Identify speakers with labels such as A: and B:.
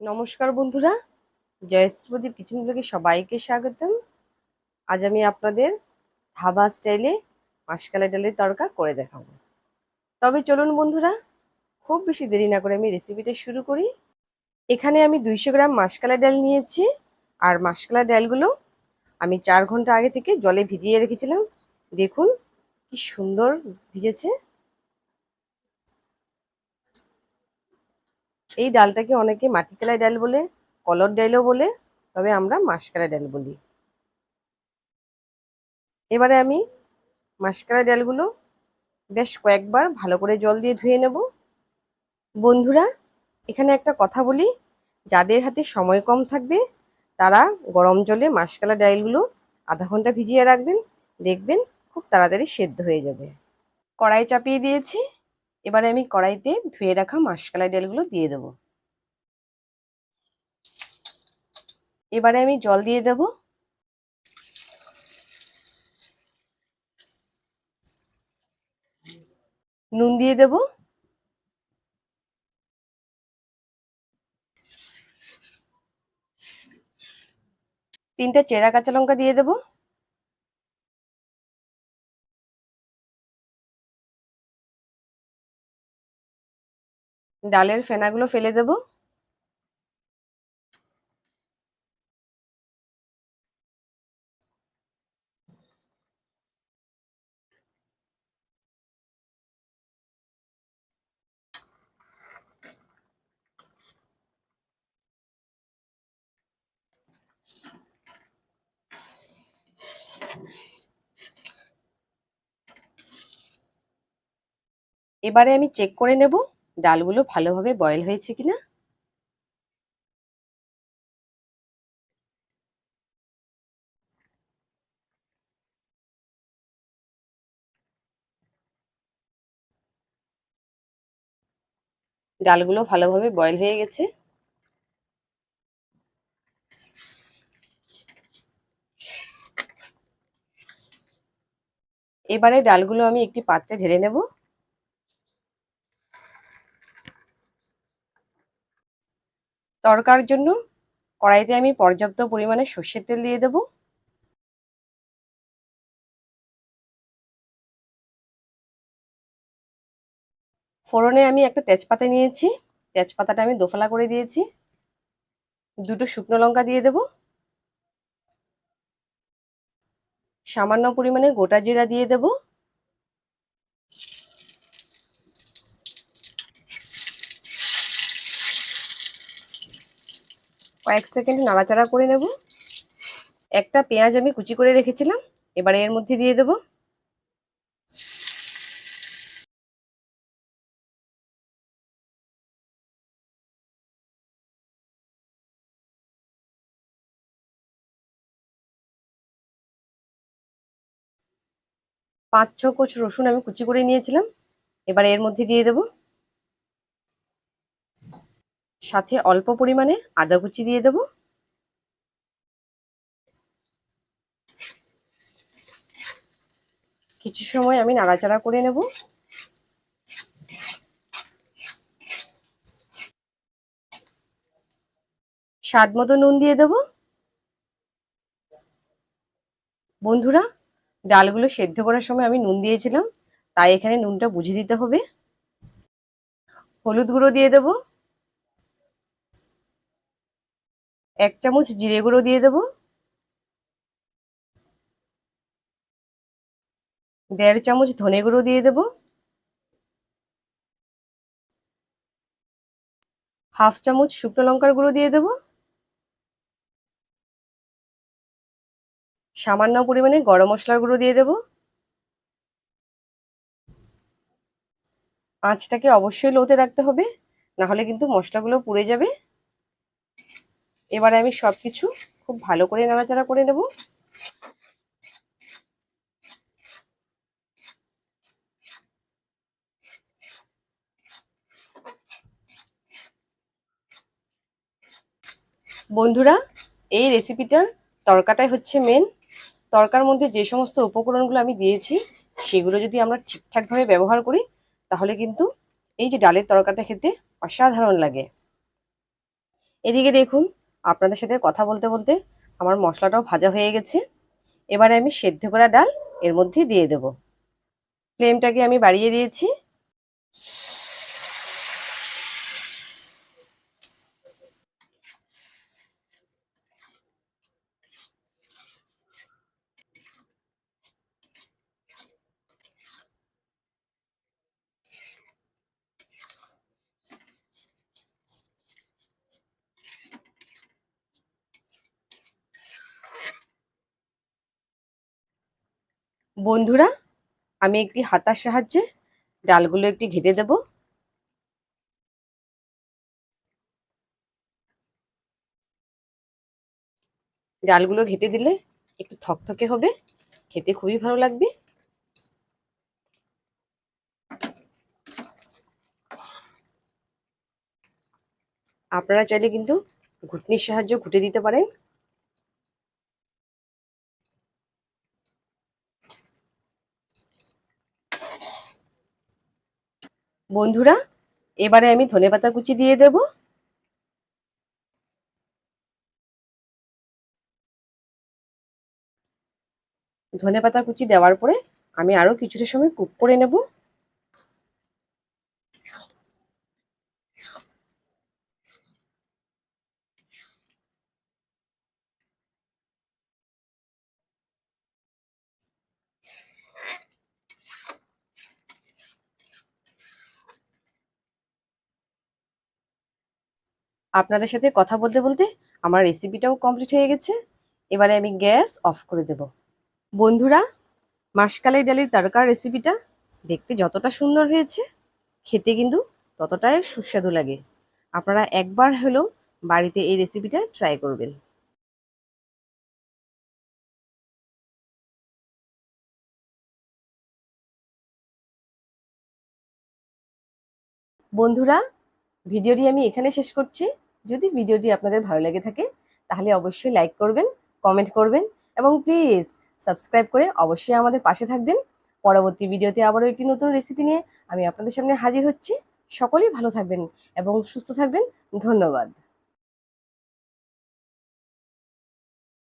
A: নমস্কার বন্ধুরা। জয়শ্রীপদীপ কিচেন ব্লগে সবাইকে স্বাগতম। আজ আমি আপনাদের ধাবা স্টাইলে মাসকালাই ডালের তড়কা করে দেখাবো। তবে চলুন বন্ধুরা, খুব বেশি দেরি না করে আমি রেসিপিটা শুরু করি। এখানে আমি দুইশো গ্রাম মাসকালাই ডাল নিয়েছি। আর মাসকালাই ডালগুলো আমি চার ঘণ্টা আগে থেকে জলে ভিজিয়ে রেখেছিলাম। দেখুন কি সুন্দর ভিজেছে। এই ডালটাকে অনেকে মাটিকালাই ডাল বলে, কলর ডালও বলে, তবে আমরা মাসকালাই ডাল বলি। এবারে আমি মাসকালাই ডালগুলো বেশ কয়েকবার ভালো করে জল দিয়ে ধুয়ে নেব। বন্ধুরা, এখানে একটা কথা বলি, যাদের হাতে সময় কম থাকবে, তারা গরম জলে মাসকালা ডালগুলো আধা ঘণ্টা ভিজিয়ে রাখবেন, দেখবেন খুব তাড়াতাড়ি সেদ্ধ হয়ে যাবে। কড়াই চাপিয়ে দিয়েছি। এবারে আমি কড়াইতে ধুয়ে রাখা মাসকালাই ডালগুলো দিয়ে দেব। এবারে আমি জল দিয়ে দেব। নুন দিয়ে দেব। তিনটে চেরা কাঁচা লঙ্কা দিয়ে দেবো। ডালের ফেনাগুলো ফেলে দেব। এবারে আমি চেক করে নেব। ডালগুলো ভালোভাবে বয়েল হয়েছে কিনা? ডালগুলো ভালোভাবে বয়েল হয়ে গেছে। এবারে ডালগুলো আমি একটি পাত্রে ঢেলে নেব। তরকার জন্য কড়াইতে আমি পর্যাপ্ত পরিমাণে সর্ষের তেল দিয়ে দেব। ফোড়নে আমি একটা তেজপাতা নিয়েছি। তেজপাতাটা আমি দোফলা করে দিয়েছি। দুটো শুকনো লঙ্কা দিয়ে দেব। সামান্য পরিমাণে গোটা জিরা দিয়ে দেব। কয়েক সেকেন্ড নাড়াচাড়া করে নেব। একটা পেঁয়াজ আমি কুচি করে রেখেছিলাম, এবারে এর মধ্যে দিয়ে দেব। পাঁচ ছ কোচ রসুন আমি কুচি করে নিয়েছিলাম, এবারে এর মধ্যে দিয়ে দেব। সাথে অল্প পরিমাণে আদা কুচি দিয়ে দেব। কিছু সময় আমি নাড়াচাড়া করে নেব। স্বাদ মতো নুন দিয়ে দেব। বন্ধুরা, ডালগুলো সেদ্ধ করার সময় আমি নুন দিয়েছিলাম, তাই এখানে নুনটা বুঝে দিতে হবে। হলুদ গুঁড়ো দিয়ে দেব। এক চামচ জিরে গুঁড়ো দিয়ে দেব। দেড় চামচ ধনে গুঁড়ো দিয়ে দেব। হাফ চামচ শুকনো লঙ্কার গুঁড়ো দিয়ে দেব। সামান্য পরিমাণে গরম মশলার গুঁড়ো দিয়ে দেব। আঁচটাকে অবশ্যই লোতে রাখতে হবে না হলে কিন্তু মশলাগুলো পুড়ে যাবে। এবারে আমি সব কিছু খুব ভালো করে নাড়াচাড়া করে নেব। বন্ধুরা, এই রেসিপিটার তরকাটাই হচ্ছে মেন তরকার মধ্যে যে সমস্ত উপকরণগুলো আমি দিয়েছি, সেগুলো যদি আমরা ঠিকঠাকভাবে ব্যবহার করি, তাহলে কিন্তু এই যে ডালের তরকাটা খেতে অসাধারণ লাগে। এদিকে দেখুন আপনাদের সাথে কথা বলতে বলতে আমার মশলাটাও ভাজা হয়ে গেছে। এবারে আমি সেদ্ধ করা ডাল এর মধ্যে দিয়ে দেব। ফ্লেমটাকে আমি বাড়িয়ে দিয়েছি। বন্ধুরা, আমি একটি হাতার সাহায্যে ডালগুলো একটি ঘেটে দেব। ডালগুলো ঘেটে দিলে একটু থকথকে হবে, খেতে খুবই ভালো লাগবে। আপনারা চাইলে কিন্তু ঘুটনির সাহায্য ঘুটে দিতে পারেন। বন্ধুরা, এবারে আমি ধনেপাতা কুচি দিয়ে দেব। ধনেপাতা কুচি দেওয়ার পরে আমি আরও কিছুটা সময় কুক করে নেব। আপনাদের সাথে কথা বলতে বলতে আমার রেসিপিটাও কমপ্লিট হয়ে গেছে। এবারে আমি গ্যাস অফ করে দেব। বন্ধুরা, মাসকালাই ডালের তারকার রেসিপিটা দেখতে যতটা সুন্দর হয়েছে, খেতে কিন্তু ততটাই সুস্বাদু লাগে। আপনারা একবার হলেও বাড়িতে এই রেসিপিটা ট্রাই করবেন। বন্ধুরা ভিডিওটি আমি এখানে শেষ করছি। যদি ভিডিওটি আপনাদের ভালো লেগে থাকে, তাহলে অবশ্যই লাইক করবেন কমেন্ট করবেন এবং প্লিজ সাবস্ক্রাইব করে অবশ্যই আমাদের পাশে থাকবেন। পরবর্তী ভিডিওতে আবারও একটি নতুন রেসিপি নিয়ে আমি আপনাদের সামনে হাজির হচ্ছি। সকলেই ভালো থাকবেন এবং সুস্থ থাকবেন। ধন্যবাদ।